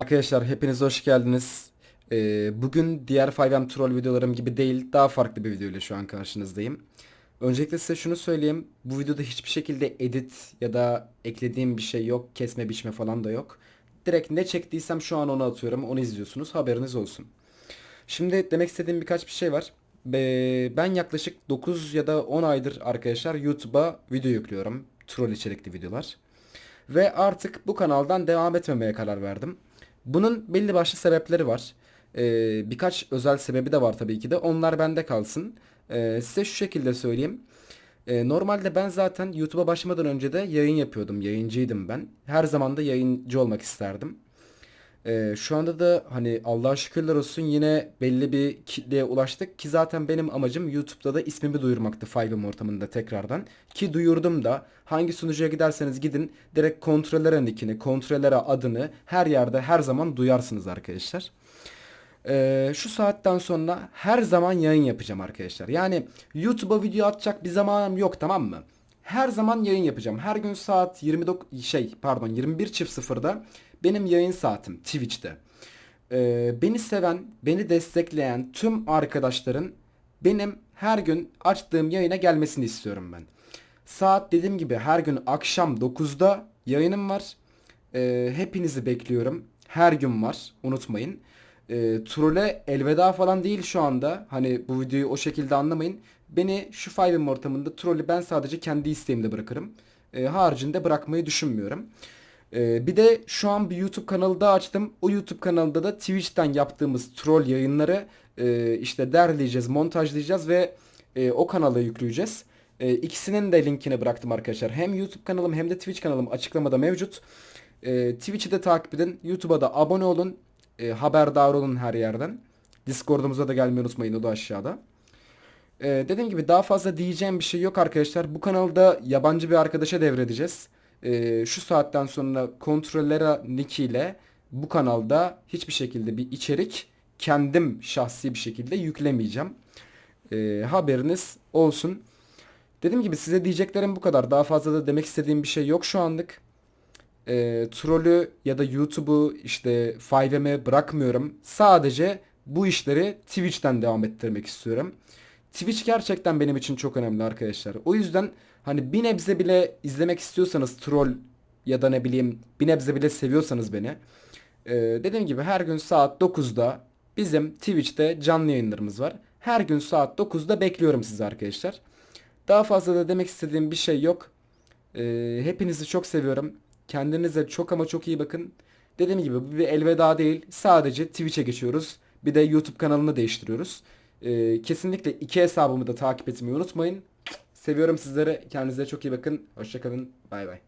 Arkadaşlar hepiniz hoş geldiniz. Ee, bugün diğer 5M troll videolarım gibi değil daha farklı bir video ile şu an karşınızdayım. Öncelikle size şunu söyleyeyim. Bu videoda hiçbir şekilde edit ya da eklediğim bir şey yok. Kesme biçme falan da yok. Direkt ne çektiysem şu an onu atıyorum. Onu izliyorsunuz. Haberiniz olsun. Şimdi demek istediğim birkaç bir şey var. Be- Ben yaklaşık 9 ya da 10 aydır arkadaşlar YouTube'a video yüklüyorum. Troll içerikli videolar. Ve artık bu kanaldan devam etmemeye karar verdim. Bunun belli başlı sebepleri var. Ee, birkaç özel sebebi de var tabii ki de. Onlar bende kalsın. Ee, size şu şekilde söyleyeyim. Ee, normalde ben zaten YouTube'a başlamadan önce de yayın yapıyordum. Yayıncıydım ben. Her zaman da yayıncı olmak isterdim. Ee, şu anda da hani Allah'a şükürler olsun yine belli bir kitleye ulaştık ki zaten benim amacım YouTube'da da ismimi duyurmaktı 5M ortamında tekrardan. Ki duyurdum da hangi sunucuya giderseniz gidin direkt kontrollere nickini, kontrollere adını her yerde her zaman duyarsınız arkadaşlar. Ee, şu saatten sonra her zaman yayın yapacağım arkadaşlar. Yani YouTube'a video atacak bir zamanım yok tamam mı? Her zaman yayın yapacağım. Her gün saat 29 şey pardon 21.00'da benim yayın saatim Twitch'te. Ee, beni seven, beni destekleyen tüm arkadaşların benim her gün açtığım yayına gelmesini istiyorum ben. Saat dediğim gibi her gün akşam 9'da yayınım var. Ee, hepinizi bekliyorum. Her gün var. Unutmayın. Ee, trole elveda falan değil şu anda. Hani bu videoyu o şekilde anlamayın. Beni şu 5M ortamında trolü ben sadece kendi isteğimde bırakırım. Ee, haricinde bırakmayı düşünmüyorum. Ee, bir de şu an bir YouTube kanalı daha açtım. O YouTube kanalında da Twitch'ten yaptığımız troll yayınları e, işte derleyeceğiz, montajlayacağız ve e, o kanala yükleyeceğiz. E, ikisinin de linkini bıraktım arkadaşlar. Hem YouTube kanalım hem de Twitch kanalım açıklamada mevcut. E, Twitch'i de takip edin. YouTube'a da abone olun. E, haberdar olun her yerden. Discord'umuza da gelmeyi unutmayın o da aşağıda. E, dediğim gibi daha fazla diyeceğim bir şey yok arkadaşlar. Bu kanalda yabancı bir arkadaşa devredeceğiz. E, şu saatten sonra Controllera Nick ile bu kanalda hiçbir şekilde bir içerik kendim şahsi bir şekilde yüklemeyeceğim. E, haberiniz olsun. Dediğim gibi size diyeceklerim bu kadar. Daha fazla da demek istediğim bir şey yok şu anlık. E, trollü ya da YouTube'u işte 5M'e bırakmıyorum. Sadece bu işleri Twitch'ten devam ettirmek istiyorum. Twitch gerçekten benim için çok önemli arkadaşlar. O yüzden hani bir nebze bile izlemek istiyorsanız troll ya da ne bileyim bir nebze bile seviyorsanız beni. e, dediğim gibi her gün saat 9'da bizim Twitch'te canlı yayınlarımız var. Her gün saat 9'da bekliyorum sizi arkadaşlar. Daha fazla da demek istediğim bir şey yok. Ee, hepinizi çok seviyorum. Kendinize çok ama çok iyi bakın. Dediğim gibi bu bir elveda değil. Sadece Twitch'e geçiyoruz. Bir de YouTube kanalını değiştiriyoruz. Ee, kesinlikle iki hesabımı da takip etmeyi unutmayın. Seviyorum sizleri. Kendinize çok iyi bakın. Hoşçakalın. Bay bay.